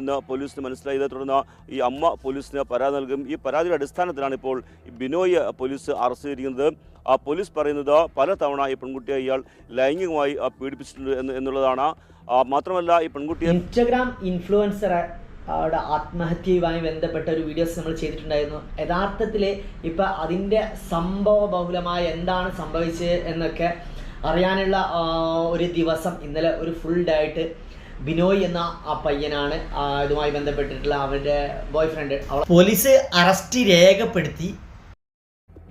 എന്ന് പോലീസിന് മനസ്സിലായി. ഇതേ തുടർന്ന് ഈ അമ്മ പോലീസിന് പരാതി നൽകും. ഈ പരാതിയുടെ അടിസ്ഥാനത്തിലാണ് ഇപ്പോൾ ബിനോയ് പോലീസ് അറസ്റ്റ് ചെയ്തിരിക്കുന്നത്. ആ പോലീസ് പറയുന്നത് പലതവണ ഈ പെൺകുട്ടിയെ ഇയാൾ ലൈംഗികമായി പീഡിപ്പിച്ചിട്ടുണ്ട് എന്ന് എന്നുള്ളതാണ്. മാത്രമല്ല ഈ പെൺകുട്ടിയെ ഇൻസ്റ്റഗ്രാം ഇൻഫ്ലുവൻസർ അവിടെ ആത്മഹത്യയുമായി ബന്ധപ്പെട്ട ഒരു വീഡിയോസ് നമ്മൾ ചെയ്തിട്ടുണ്ടായിരുന്നു. യഥാർത്ഥത്തിൽ ഇപ്പം അതിന്റെ സംഭവ ബഹുലമായി എന്താണ് സംഭവിച്ചത് എന്നൊക്കെ അറിയാനുള്ള ഒരു ദിവസം ഇന്നലെ ഒരു ഫുൾ ഡേ ആയിട്ട് ബിനോയ് എന്ന ആ പയ്യനാണ് ഇതുമായി ബന്ധപ്പെട്ടിട്ടുള്ള അവരുടെ ബോയ് ഫ്രണ്ട് പോലീസ് അറസ്റ്റ് രേഖപ്പെടുത്തി.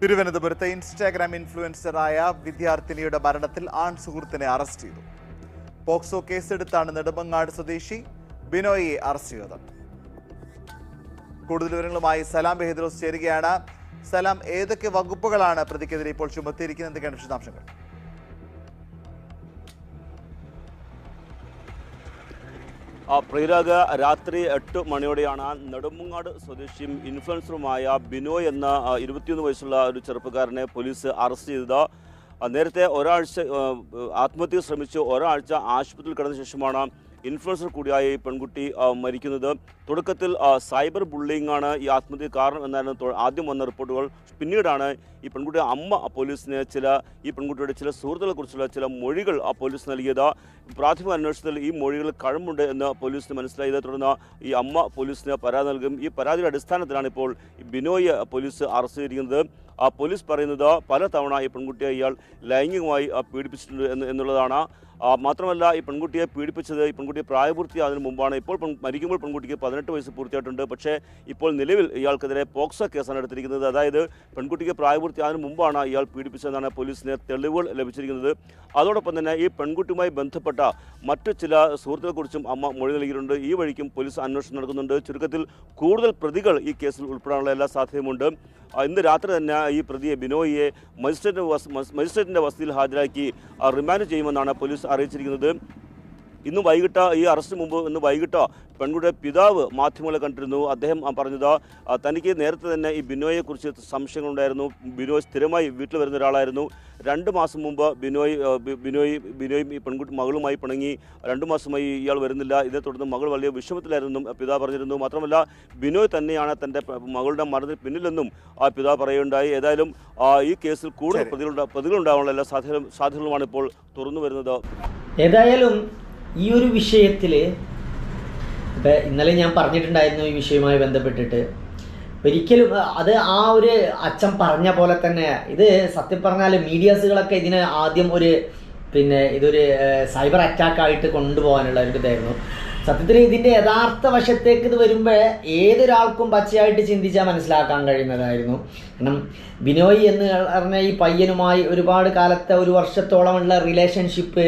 തിരുവനന്തപുരത്ത് ഇൻസ്റ്റാഗ്രാം ഇൻഫ്ലുവൻസറായ വിദ്യാർത്ഥിനിയുടെ മരണത്തിൽ ആൺ സുഹൃത്തിനെ അറസ്റ്റ് ചെയ്തു. പോക്സോ കേസെടുത്താണ് നെടുമങ്ങാട് സ്വദേശി ബിനോയിയെ അറസ്റ്റ് ചെയ്തത്. കൂടുതൽ വിവരങ്ങളുമായി സലാം ബെഹദ്രോസ് ചേരുകയാണ്. സലാം ഏതൊക്കെ വകുപ്പുകളാണ് പ്രതിക്കെതിരെ ഇപ്പോൾ ചുമത്തിയിരിക്കുന്നത്? എന്തൊക്കെയാണ് വിശദാംശങ്ങൾ? പ്രിയരാഗ് രാത്രി എട്ട് മണിയോടെയാണ് നെടുമങ്ങാട് സ്വദേശിയും ഇൻഫ്ലുവൻസറുമായ ബിനോയ് എന്ന ഇരുപത്തിയൊന്ന് വയസ്സുള്ള ഒരു ചെറുപ്പക്കാരനെ പോലീസ് അറസ്റ്റ് ചെയ്തത്. നേരത്തെ ഒരാഴ്ച ആത്മഹത്യ ശ്രമിച്ച് ഒരാഴ്ച ആശുപത്രിയിൽ കിടന്ന ശേഷമാണ് ഇൻഫ്ലുവൻസർ കൂടിയായ ഈ പെൺകുട്ടി മരിക്കുന്നത്. തുടക്കത്തിൽ സൈബർ ബുള്ളിംഗ് ആണ് ഈ ആത്മഹത്യ കാരണം എന്നായിരുന്നു ആദ്യം വന്ന റിപ്പോർട്ടുകൾ. പിന്നീടാണ് ഈ പെൺകുട്ടിയുടെ അമ്മ പോലീസിന് ചില ഈ പെൺകുട്ടിയുടെ ചില സുഹൃത്തുക്കളെ കുറിച്ചുള്ള ചില മൊഴികൾ ആ പോലീസ് നൽകിയത്. പ്രാഥമിക അന്വേഷണത്തിൽ ഈ മൊഴികൾ കഴമ്പുണ്ട് എന്ന് പോലീസിന് മനസ്സിലായതിനെ തുടർന്ന് ഈ അമ്മ പോലീസിന് പരാതി നൽകും. ഈ പരാതിയുടെ അടിസ്ഥാനത്തിലാണ് ഇപ്പോൾ ബിനോയെ പോലീസ് അറസ്റ്റ് ചെയ്തിരിക്കുന്നത് ആ പോലീസ് പറയുന്നത് പലതവണ ഈ പെൺകുട്ടിയെ ഇയാൾ ലൈംഗികമായി പീഡിപ്പിച്ചിട്ടുണ്ട് എന്ന് എന്നുള്ളതാണ്. മാത്രമല്ല ഈ പെൺകുട്ടിയെ പീഡിപ്പിച്ചത് ഈ പെൺകുട്ടി പ്രായപൂർത്തിയാകുന്നതിന് മുമ്പാണ്. ഇപ്പോൾ മരിക്കുമ്പോൾ പെൺകുട്ടിക്ക് പതിനെട്ട് വയസ്സ് പൂർത്തിയായിട്ടുണ്ട്. പക്ഷേ ഇപ്പോൾ നിലവിൽ ഇയാൾക്കെതിരെ പോക്സോ കേസാണ് എടുത്തിരിക്കുന്നത്. അതായത് പെൺകുട്ടിക്ക് പ്രായപൂർത്തിയാകുന്നതിന് മുമ്പാണ് ഇയാൾ പീഡിപ്പിച്ചതെന്നാണ് പോലീസിന് തെളിവുകൾ ലഭിച്ചിരിക്കുന്നത്. അതോടൊപ്പം തന്നെ ഈ പെൺകുട്ടിയുമായി ബന്ധപ്പെട്ട മറ്റു ചില സുഹൃത്തുക്കളെക്കുറിച്ചും അമ്മ മൊഴി നൽകിയിട്ടുണ്ട്. ഈ വഴിക്കും പോലീസ് അന്വേഷണം നടക്കുന്നുണ്ട്. ചുരുക്കത്തിൽ കൂടുതൽ പ്രതികൾ ഈ കേസിൽ ഉൾപ്പെടാനുള്ള എല്ലാ സാധ്യതയുമുണ്ട്. ഇന്ന് രാത്രി തന്നെ ഈ പ്രതിയെ ബിനോയിയെ മജിസ്ട്രേറ്റിന്റെ മജിസ്ട്രേറ്റിന്റെ വസതിയിൽ ഹാജരാക്കി റിമാൻഡ് ചെയ്യുമെന്നാണ് പോലീസ് അറിയിച്ചിരിക്കുന്നത് ഇന്ന് വൈകിട്ട് ഈ അറസ്റ്റിന് മുമ്പ് ഇന്ന് വൈകിട്ട് പെൺകുട്ടിയുടെ പിതാവ് മാധ്യമങ്ങളെ കണ്ടിരുന്നു. അദ്ദേഹം പറഞ്ഞത് തനിക്ക് നേരത്തെ തന്നെ ഈ ബിനോയെക്കുറിച്ച് സംശയങ്ങളുണ്ടായിരുന്നു. ബിനോയ് സ്ഥിരമായി വീട്ടിൽ വരുന്ന ഒരാളായിരുന്നു. രണ്ട് മാസം മുമ്പ് ബിനോയ് ബിനോയ് ബിനോയും ഈ പെൺകുട്ടി മകളുമായി പിണങ്ങി. രണ്ട് മാസമായി ഇയാൾ വരുന്നില്ല. ഇതേ തുടർന്ന് മകൾ വലിയ വിഷമത്തിലായിരുന്നു പിതാവ് പറഞ്ഞിരുന്നു. മാത്രമല്ല ബിനോയ് തന്നെയാണ് തന്റെ മകളുടെ മരണത്തിന് പിന്നിലെന്നും ആ പിതാവ് പറയുകയുണ്ടായി. ഏതായാലും ആ, ഈ കേസിൽ കൂടുതൽ. പ്രതികളുണ്ടാ പ്രതികളുണ്ടാവാനുള്ള എല്ലാ സാധ്യത സാധ്യതകളുമാണ് ഇപ്പോൾ തുറന്നു വരുന്നത്. ഏതായാലും ഈ ഒരു വിഷയത്തിൽ ഇപ്പം ഇന്നലെ ഞാൻ പറഞ്ഞിട്ടുണ്ടായിരുന്നു ഈ വിഷയവുമായി ബന്ധപ്പെട്ടിട്ട്. ഒരിക്കലും അത് ആ ഒരു അച്ഛൻ പറഞ്ഞ പോലെ തന്നെ ഇത് സത്യം പറഞ്ഞാൽ മീഡിയാസുകളൊക്കെ ഇതിന് ആദ്യം ഒരു പിന്നെ ഇതൊരു സൈബർ അറ്റാക്ക് ആയിട്ട് കൊണ്ടുപോകാനുള്ള ഒരു ഇതായിരുന്നു. സത്യത്തിൽ ഇതിന്റെ യഥാർത്ഥ വശത്തേക്ക് ഇത് വരുമ്പോൾ ഏതൊരാൾക്കും പച്ചയായിട്ട് ചിന്തിച്ചാൽ മനസ്സിലാക്കാൻ കഴിയുന്നതായിരുന്നു. കാരണം ബിനോയ് എന്ന് പറഞ്ഞ ഈ പയ്യനുമായി ഒരുപാട് കാലത്തെ ഒരു വർഷത്തോളമുള്ള റിലേഷൻഷിപ്പ്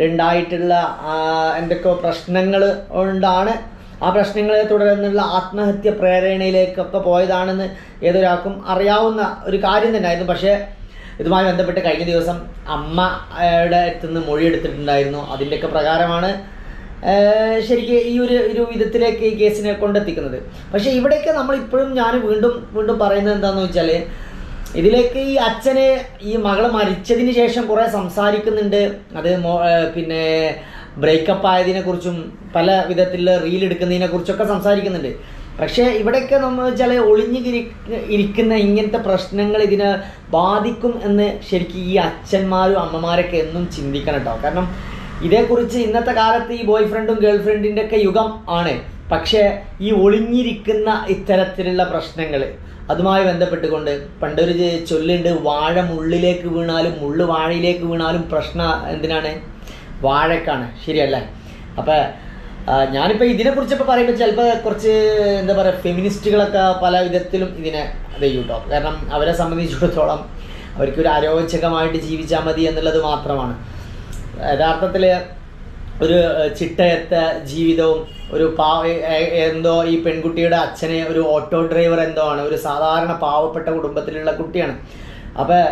ഉണ്ടായിട്ടുള്ള എന്തൊക്കെയോ പ്രശ്നങ്ങൾ കൊണ്ടാണ് ആ പ്രശ്നങ്ങളെ തുടർന്നുള്ള ആത്മഹത്യ പ്രേരണയിലേക്കൊക്കെ പോയതാണെന്ന് ഏതൊരാൾക്കും അറിയാവുന്ന ഒരു കാര്യം തന്നെയായിരുന്നു. പക്ഷേ ഇതുമായി ബന്ധപ്പെട്ട് കഴിഞ്ഞ ദിവസം അമ്മയുടെ അടുത്തുനിന്ന് മൊഴിയെടുത്തിട്ടുണ്ടായിരുന്നു അതിന്റെയൊക്കെ പ്രകാരമാണ് ശരിക്ക് ഈ ഒരു ഒരു വിധത്തിലേക്ക് ഈ കേസിനെ കൊണ്ടെത്തിക്കുന്നത്. പക്ഷേ ഇവിടെയൊക്കെ നമ്മൾ ഇപ്പോഴും ഞാൻ വീണ്ടും വീണ്ടും പറയുന്നത് എന്താണെന്ന് വെച്ചാൽ ഇതിലേക്ക് ഈ അച്ഛന് ഈ മകൾ മരിച്ചതിന് ശേഷം കുറേ സംസാരിക്കുന്നുണ്ട്. അത് പിന്നെ ബ്രേക്കപ്പ് ആയതിനെ കുറിച്ചും പല വിധത്തിലുള്ള റീൽ എടുക്കുന്നതിനെ കുറിച്ചൊക്കെ സംസാരിക്കുന്നുണ്ട്. പക്ഷേ ഇവിടെയൊക്കെ നമ്മൾ വെച്ചാൽ ഒളിഞ്ഞു ഇരിക്കുന്ന ഇങ്ങനത്തെ പ്രശ്നങ്ങൾ ഇതിനെ ബാധിക്കും എന്ന് ശരിക്കും ഈ അച്ഛന്മാരും അമ്മമാരൊക്കെ എന്നും ചിന്തിക്കണം കേട്ടോ. കാരണം ഇതേക്കുറിച്ച് ഇന്നത്തെ കാലത്ത് ഈ ബോയ് ഫ്രണ്ടും ഗേൾ ഫ്രണ്ടിന്റെ ഒക്കെ യുഗം ആണ്. പക്ഷേ ഈ ഒളിഞ്ഞിരിക്കുന്ന ഇത്തരത്തിലുള്ള പ്രശ്നങ്ങൾ അതുമായി ബന്ധപ്പെട്ടുകൊണ്ട് പണ്ടൊരു ചൊല്ലുണ്ട് വാഴ മുള്ളിലേക്ക് വീണാലും മുള്ള് വാഴയിലേക്ക് വീണാലും പ്രശ്ന എന്തിനാണ്? വാഴക്കാണ്. ശരിയല്ലേ? അപ്പം ഞാനിപ്പോൾ ഇതിനെക്കുറിച്ചൊക്കെ പറയുമ്പോൾ ചിലപ്പോൾ കുറച്ച് എന്താ പറയുക ഫെമിനിസ്റ്റുകളൊക്കെ പല വിധത്തിലും ഇതിനെ ഇത് ചെയ്യും കേട്ടോ കാരണം അവരെ സംബന്ധിച്ചിടത്തോളം അവർക്കൊരു അരോചകമായിട്ട് ജീവിച്ചാൽ മതി എന്നുള്ളത് മാത്രമാണ്. യഥാർത്ഥത്തിൽ ഒരു ചിട്ടയത്തെ ജീവിതവും ഒരു പാ എന്തോ ഈ പെൺകുട്ടിയുടെ അച്ഛനെ ഒരു ഓട്ടോ ഡ്രൈവർ എന്തോ ആണ് ഒരു സാധാരണ പാവപ്പെട്ട കുടുംബത്തിലുള്ള കുട്ടിയാണ്. അപ്പോൾ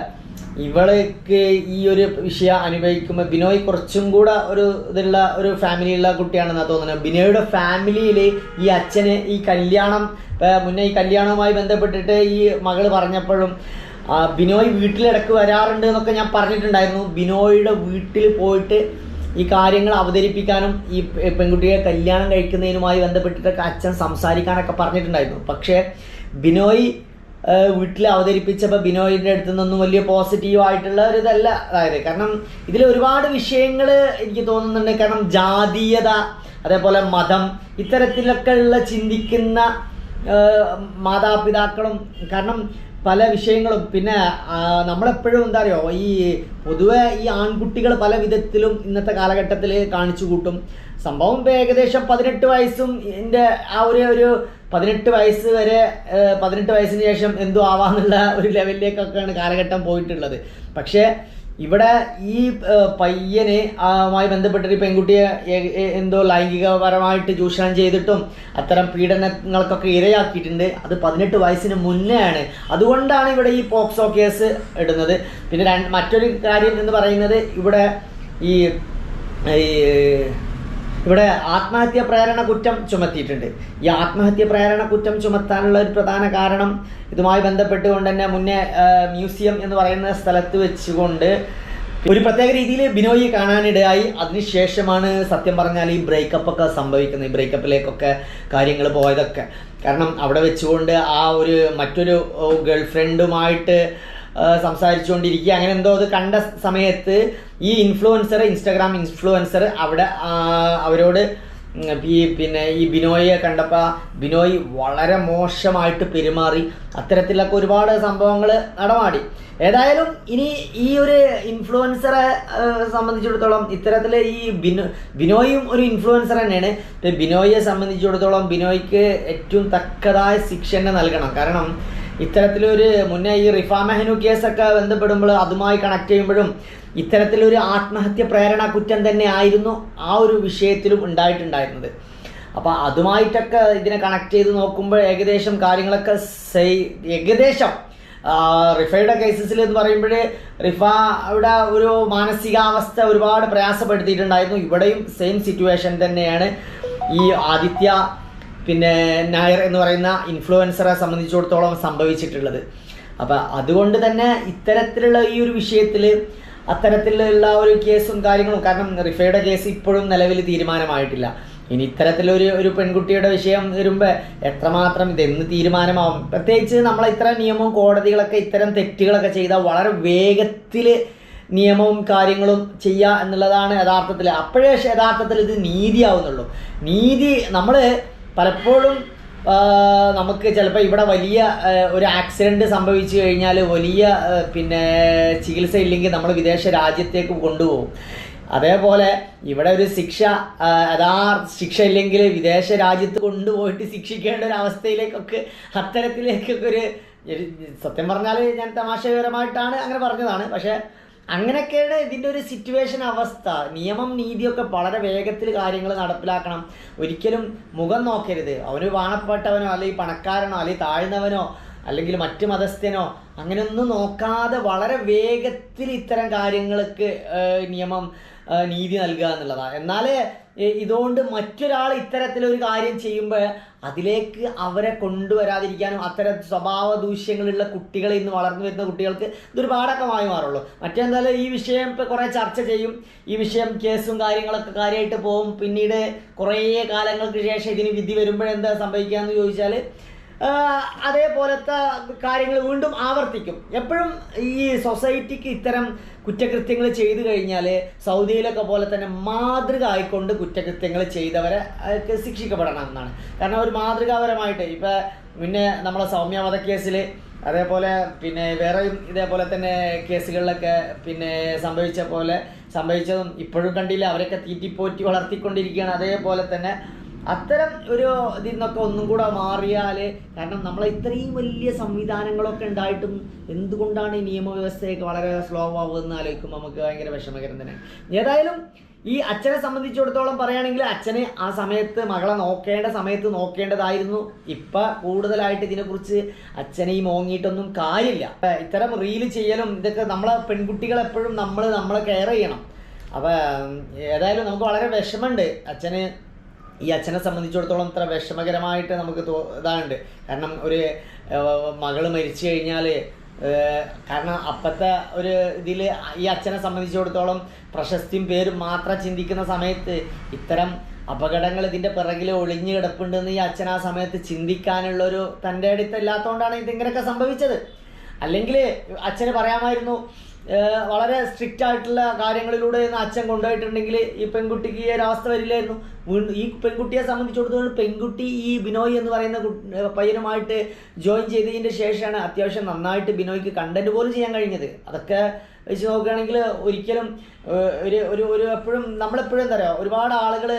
ഇവൾക്ക് ഈ ഒരു വിഷയം അനുഭവിക്കുമ്പോൾ ബിനോയ് കുറച്ചും കൂടെ ഒരു ഇതുള്ള ഒരു ഫാമിലിയുള്ള കുട്ടിയാണെന്നാണ് തോന്നുന്നത്. ബിനോയുടെ ഫാമിലിയിൽ ഈ അച്ഛന് ഈ കല്യാണം മുന്നേ ഈ കല്യാണവുമായി ബന്ധപ്പെട്ടിട്ട് ഈ മകൾ പറഞ്ഞപ്പോഴും ബിനോയ് വീട്ടിലിടക്ക് വരാറുണ്ട് എന്നൊക്കെ ഞാൻ പറഞ്ഞിട്ടുണ്ടായിരുന്നു. ബിനോയുടെ വീട്ടിൽ പോയിട്ട് ഈ കാര്യങ്ങൾ അവതരിപ്പിക്കാനും ഈ പെൺകുട്ടിയെ കല്യാണം കഴിക്കുന്നതിനുമായി ബന്ധപ്പെട്ടിട്ടൊക്കെ അച്ഛൻ സംസാരിക്കാനൊക്കെ പറഞ്ഞിട്ടുണ്ടായിരുന്നു. പക്ഷേ ബിനോയ് വീട്ടിൽ അവതരിപ്പിച്ചപ്പോൾ ബിനോയിന്റെ അടുത്ത് നിന്നൊന്നും വലിയ പോസിറ്റീവ് ആയിട്ടുള്ള ഒരു ഇതല്ല. അതായത് കാരണം ഇതിൽ ഒരുപാട് വിഷയങ്ങൾ എനിക്ക് തോന്നുന്നുണ്ട്. കാരണം ജാതീയത അതേപോലെ മതം ഇത്തരത്തിലൊക്കെ ഉള്ള ചിന്തിക്കുന്ന മാതാപിതാക്കളും കാരണം പല വിഷയങ്ങളും. പിന്നെ നമ്മളെപ്പോഴും എന്താ പറയുക ഈ പൊതുവെ ഈ ആൺകുട്ടികൾ പല വിധത്തിലും ഇന്നത്തെ കാലഘട്ടത്തിൽ കാണിച്ചു കൂട്ടും. സംഭവം ഏകദേശം പതിനെട്ട് വയസ്സും എന്റെ ആ ഒരു ഒരു പതിനെട്ട് വയസ്സ് വരെ പതിനെട്ട് വയസ്സിന് ശേഷം എന്തോ ആവാന്നുള്ള ഒരു ലെവലിലേക്കൊക്കെയാണ് കാലഘട്ടം പോയിട്ടുള്ളത്. പക്ഷേ ഇവിടെ ഈ പയ്യന് ആയി ബന്ധപ്പെട്ടൊരു പെൺകുട്ടിയെ എന്തോ ലൈംഗികപരമായിട്ട് ചൂഷണം ചെയ്തിട്ടും അത്തരം പീഡനങ്ങൾക്കൊക്കെ ഇരയാക്കിയിട്ടുണ്ട്. അത് പതിനെട്ട് വയസ്സിന് മുന്നെയാണ്. അതുകൊണ്ടാണ് ഇവിടെ ഈ പോക്സോ കേസ് ഇടുന്നത്. പിന്നെ മറ്റൊരു കാര്യം എന്ന് പറയുന്നത് ഇവിടെ ഈ ഇവിടെ ആത്മഹത്യ പ്രേരണ കുറ്റം ചുമത്തിയിട്ടുണ്ട്. ഈ ആത്മഹത്യ പ്രേരണ കുറ്റം ചുമത്താനുള്ള ഒരു പ്രധാന കാരണം ഇതുമായി ബന്ധപ്പെട്ടുകൊണ്ട് തന്നെ മുന്നേ മ്യൂസിയം എന്ന് പറയുന്ന സ്ഥലത്ത് വെച്ചുകൊണ്ട് ഒരു പ്രത്യേക രീതിയിൽ ബിനോയി കാണാനിടയായി. അതിനുശേഷമാണ് സത്യം പറഞ്ഞാൽ ഈ ബ്രേക്കപ്പ് ഒക്കെ സംഭവിക്കുന്നത് ഈ ബ്രേക്കപ്പിലേക്കൊക്കെ കാര്യങ്ങൾ പോയതൊക്കെ. കാരണം അവിടെ വെച്ചുകൊണ്ട് ആ ഒരു മറ്റൊരു ഗേൾ ഫ്രണ്ടുമായിട്ട് സംസാരിച്ചുകൊണ്ടിരിക്കുക. അങ്ങനെ എന്തോ അത് കണ്ട സമയത്ത് ഈ ഇൻഫ്ലുവൻസർ ഇൻസ്റ്റാഗ്രാം ഇൻഫ്ലുവൻസർ അവിടെ അവരോട് പിന്നെ ഈ ബിനോയിയെ കണ്ടപ്പോൾ ബിനോയ് വളരെ മോശമായിട്ട് പെരുമാറി. അത്തരത്തിലൊക്കെ ഒരുപാട് സംഭവങ്ങൾ നടമാടി. ഏതായാലും ഇനി ഈ ഒരു ഇൻഫ്ലുവൻസറെ സംബന്ധിച്ചിടത്തോളം ഇത്തരത്തിൽ ഈ ബിനോ ബിനോയും ഒരു ഇൻഫ്ലുവൻസർ തന്നെയാണ്. ബിനോയെ സംബന്ധിച്ചിടത്തോളം ബിനോയ്ക്ക് ഏറ്റവും തക്കതായ ശിക്ഷ തന്നെ നൽകണം. കാരണം ഇത്തരത്തിലൊരു മുന്നേ ഈ റിഫാ മെഹനു കേസൊക്കെ ബന്ധപ്പെടുമ്പോൾ അതുമായി കണക്ട് ചെയ്യുമ്പോഴും ഇത്തരത്തിലൊരു ആത്മഹത്യ പ്രേരണ കുറ്റം തന്നെ ആയിരുന്നു ആ ഒരു വിഷയത്തിലും ഉണ്ടായിട്ടുണ്ടായിരുന്നത്. അപ്പോൾ അതുമായിട്ടൊക്കെ ഇതിനെ കണക്ട് ചെയ്ത് നോക്കുമ്പോൾ ഏകദേശം കാര്യങ്ങളൊക്കെ സെയ് ഏകദേശം റിഫയുടെ കേസസിൽ എന്ന് പറയുമ്പോൾ റിഫ അവിടെ ഒരു മാനസികാവസ്ഥ ഒരുപാട് പ്രയാസപ്പെടുത്തിയിട്ടുണ്ടായിരുന്നു. ഇവിടെയും സെയിം സിറ്റുവേഷൻ തന്നെയാണ്. ഈ ആദിത്യ പിന്നെ നായർ എന്ന് പറയുന്ന ഇൻഫ്ലുവൻസറെ സംബന്ധിച്ചിടത്തോളം സംഭവിച്ചിട്ടുള്ളത്. അപ്പം അതുകൊണ്ട് തന്നെ ഇത്തരത്തിലുള്ള ഈ ഒരു വിഷയത്തിൽ അത്തരത്തിലുള്ള ഒരു കേസും കാര്യങ്ങളും കാരണം റിഫയുടെ കേസ് ഇപ്പോഴും നിലവിൽ തീരുമാനമായിട്ടില്ല. ഇനി ഇത്തരത്തിലൊരു ഒരു പെൺകുട്ടിയുടെ വിഷയം വരുമ്പോൾ എത്രമാത്രം ഇതെന്ന് തീരുമാനമാവും? പ്രത്യേകിച്ച് നമ്മൾ ഇത്ര നിയമവും കോടതികളൊക്കെ ഇത്തരം തെറ്റുകളൊക്കെ ചെയ്താൽ വളരെ വേഗത്തിൽ നിയമവും കാര്യങ്ങളും ചെയ്യുക എന്നുള്ളതാണ് യഥാർത്ഥത്തിൽ അപ്പോഴേ യഥാർത്ഥത്തിൽ ഇത് നീതിയാവുന്നുള്ളൂ. നീതി നമ്മൾ പലപ്പോഴും നമുക്ക് ചിലപ്പോൾ ഇവിടെ വലിയ ഒരു ആക്സിഡന്റ് സംഭവിച്ചു കഴിഞ്ഞാൽ വലിയ പിന്നെ ചികിത്സ ഇല്ലെങ്കിൽ നമ്മൾ വിദേശ രാജ്യത്തേക്ക് കൊണ്ടുപോകും. അതേപോലെ ഇവിടെ ഒരു ശിക്ഷ അതാ ശിക്ഷ ഇല്ലെങ്കിൽ വിദേശ രാജ്യത്ത് കൊണ്ടുപോയിട്ട് ശിക്ഷിക്കേണ്ട ഒരു അവസ്ഥയിലേക്കൊക്കെ അത്തരത്തിലേക്കൊക്കെ ഒരു സത്യം പറഞ്ഞാൽ ഞാൻ തമാശകരമായിട്ടാണ് അങ്ങനെ പറഞ്ഞതാണ്. പക്ഷേ അങ്ങനെയൊക്കെയാണ് ഇതിന്റെ ഒരു സിറ്റുവേഷൻ അവസ്ഥ. നിയമം നീതിയൊക്കെ വളരെ വേഗത്തിൽ കാര്യങ്ങൾ നടപ്പിലാക്കണം. ഒരിക്കലും മുഖം നോക്കരുത്. അവന് വാണപ്പെട്ടവനോ അല്ലെങ്കിൽ പണക്കാരനോ അല്ലെങ്കിൽ താഴ്ന്നവനോ അല്ലെങ്കിൽ മറ്റ് മതസ്ഥനോ അങ്ങനെയൊന്നും നോക്കാതെ വളരെ വേഗത്തിൽ ഇത്തരം കാര്യങ്ങൾക്ക് നിയമം നീതി നൽകുക എന്നുള്ളതാണ് എന്നാൽ ഇതുകൊണ്ട് മറ്റൊരാൾ ഇത്തരത്തിലൊരു കാര്യം ചെയ്യുമ്പോൾ അതിലേക്ക് അവരെ കൊണ്ടുവരാതിരിക്കാനും അത്തരം സ്വഭാവ ദൂഷ്യങ്ങളുള്ള കുട്ടികളെ ഇന്ന് വളർന്നു വരുന്ന കുട്ടികൾക്ക് ഇതൊരു പാഠക്കമായി മാറുള്ളൂ. മറ്റെന്തായാലും ഈ വിഷയം ഇപ്പോൾ കുറേ ചർച്ച ചെയ്യും. ഈ വിഷയം കേസും കാര്യങ്ങളൊക്കെ കാര്യമായിട്ട് പോകും. പിന്നീട് കുറേ കാലങ്ങൾക്ക് ശേഷം ഇതിന് വിധി വരുമ്പോഴെന്താ സംഭവിക്കുക എന്ന് ചോദിച്ചാൽ അതേപോലത്തെ കാര്യങ്ങൾ വീണ്ടും ആവർത്തിക്കും. എപ്പോഴും ഈ സൊസൈറ്റിക്ക് ഇത്തരം കുറ്റകൃത്യങ്ങൾ ചെയ്തു കഴിഞ്ഞാൽ സൗദിയിലൊക്കെ പോലെ തന്നെ മാതൃക ആയിക്കൊണ്ട് കുറ്റകൃത്യങ്ങൾ ചെയ്തവരെ ശിക്ഷിക്കപ്പെടണം എന്നാണ്. കാരണം ഒരു മാതൃകാപരമായിട്ട് ഇപ്പം പിന്നെ നമ്മളെ സൗമ്യ വധക്കേസിൽ അതേപോലെ പിന്നെ വേറെയും ഇതേപോലെ തന്നെ കേസുകളിലൊക്കെ പിന്നെ സംഭവിച്ച പോലെ സംഭവിച്ചതും ഇപ്പോഴും കണ്ടില്ല. അവരൊക്കെ തീറ്റിപ്പോറ്റി വളർത്തിക്കൊണ്ടിരിക്കുകയാണ്. അതേപോലെ തന്നെ അത്തരം ഒരു ഇതിൽ നിന്നൊക്കെ ഒന്നും കൂടെ മാറിയാൽ കാരണം നമ്മളെ ഇത്രയും വലിയ സംവിധാനങ്ങളൊക്കെ ഉണ്ടായിട്ടും എന്തുകൊണ്ടാണ് ഈ നിയമവ്യവസ്ഥയൊക്കെ വളരെ സ്ലോ ആവുമെന്ന് ആലോചിക്കുമ്പോൾ നമുക്ക് ഭയങ്കര വിഷമകരം തന്നെ ഏതായാലും ഈ അച്ഛനെ സംബന്ധിച്ചിടത്തോളം പറയുകയാണെങ്കിൽ അച്ഛന് ആ സമയത്ത് മകളെ നോക്കേണ്ട സമയത്ത് നോക്കേണ്ടതായിരുന്നു. ഇപ്പം കൂടുതലായിട്ട് ഇതിനെക്കുറിച്ച് അച്ഛനെ ഈ മോങ്ങിയിട്ടൊന്നും കാര്യമില്ല. ഇത്തരം റീൽ ചെയ്യലും ഇതൊക്കെ നമ്മളെ പെൺകുട്ടികളെ എപ്പോഴും നമ്മൾ നമ്മളെ കെയർ ചെയ്യണം. അപ്പം ഏതായാലും നമുക്ക് വളരെ വിഷമമുണ്ട് അച്ഛന് ഈ അച്ഛനെ സംബന്ധിച്ചിടത്തോളം ഇത്ര വിഷമകരമായിട്ട് നമുക്ക് തോ ഇതാണ്ട് കാരണം ഒരു മകൾ മരിച്ചു കഴിഞ്ഞാൽ കാരണം അപ്പത്തെ ഒരു ഇതിൽ ഈ അച്ഛനെ സംബന്ധിച്ചിടത്തോളം പ്രശസ്തിയും പേരും മാത്രം ചിന്തിക്കുന്ന സമയത്ത് ഇത്തരം അപകടങ്ങൾ ഇതിന്റെ പിറകിൽ ഒളിഞ്ഞു കിടപ്പുണ്ടെന്ന് ഈ അച്ഛൻ ആ സമയത്ത് ചിന്തിക്കാനുള്ളൊരു തന്റെ അടുത്ത് ഇല്ലാത്തതുകൊണ്ടാണ് ഇതിങ്ങനെയൊക്കെ സംഭവിച്ചത്. അല്ലെങ്കിൽ അച്ഛന് പറയാമായിരുന്നു വളരെ സ്ട്രിക്റ്റ് ആയിട്ടുള്ള കാര്യങ്ങളിലൂടെ അച്ഛൻ കൊണ്ടുപോയിട്ടുണ്ടെങ്കിൽ ഈ പെൺകുട്ടിക്ക് ഈ ഒരവസ്ഥ വരില്ലായിരുന്നു. ഈ പെൺകുട്ടിയെ സംബന്ധിച്ചിടത്തോളം പെൺകുട്ടി ഈ ബിനോയ് എന്ന് പറയുന്ന പയ്യനുമായിട്ട് ജോയിൻ ചെയ്തതിന്റെ ശേഷമാണ് അത്യാവശ്യം നന്നായിട്ട് ബിനോയ്ക്ക് കണ്ടന്റ് പോലും ചെയ്യാൻ കഴിഞ്ഞത്. അതൊക്കെ വെച്ച് നോക്കുകയാണെങ്കിൽ ഒരിക്കലും ഒരു ഒരു ഒരു എപ്പോഴും നമ്മളെപ്പോഴും എന്താ പറയുക ഒരുപാട് ആളുകൾ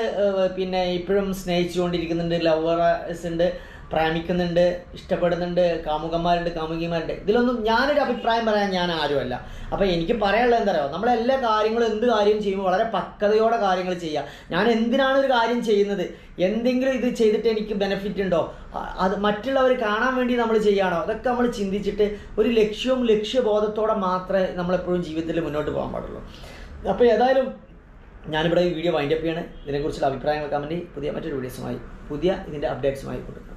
പിന്നെ ഇപ്പോഴും സ്നേഹിച്ചുകൊണ്ടിരിക്കുന്നുണ്ട് ലവേഴ്സ് ഉണ്ട്. പ്രേമിക്കുന്നുണ്ട് ഇഷ്ടപ്പെടുന്നുണ്ട് കാമുകന്മാരുണ്ട് കാമുകിമാരുണ്ട്. ഇതിലൊന്നും ഞാനൊരു അഭിപ്രായം പറയാൻ ഞാൻ ആരുമല്ല. അപ്പോൾ എനിക്ക് പറയാനുള്ളത് എന്താ പറയുക നമ്മളെല്ലാ കാര്യങ്ങളും എന്ത് കാര്യം ചെയ്യുമ്പോൾ വളരെ പക്വതയോടെ കാര്യങ്ങൾ ചെയ്യുക. ഞാൻ എന്തിനാണ് ഒരു കാര്യം ചെയ്യുന്നത്? എന്തെങ്കിലും ഇത് ചെയ്തിട്ട് എനിക്ക് ബെനിഫിറ്റ് ഉണ്ടോ? അത് മറ്റുള്ളവർ കാണാൻ വേണ്ടി നമ്മൾ ചെയ്യുകയാണോ? അതൊക്കെ നമ്മൾ ചിന്തിച്ചിട്ട് ഒരു ലക്ഷ്യവും ലക്ഷ്യബോധത്തോടെ മാത്രമേ നമ്മളെപ്പോഴും ജീവിതത്തിൽ മുന്നോട്ട് പോകാൻ പാടുള്ളൂ. അപ്പോൾ ഏതായാലും ഞാനിവിടെ ഈ വീഡിയോ വൈൻഡപ്പ് ചെയ്യാണ്. ഇതിനെക്കുറിച്ചുള്ള അഭിപ്രായങ്ങൾ കമന്റ് പുതിയ മറ്റൊരു വീഡിയോസുമായി പുതിയ ഇതിന്റെ അപ്ഡേറ്റ്സുമായി കൊടുക്കും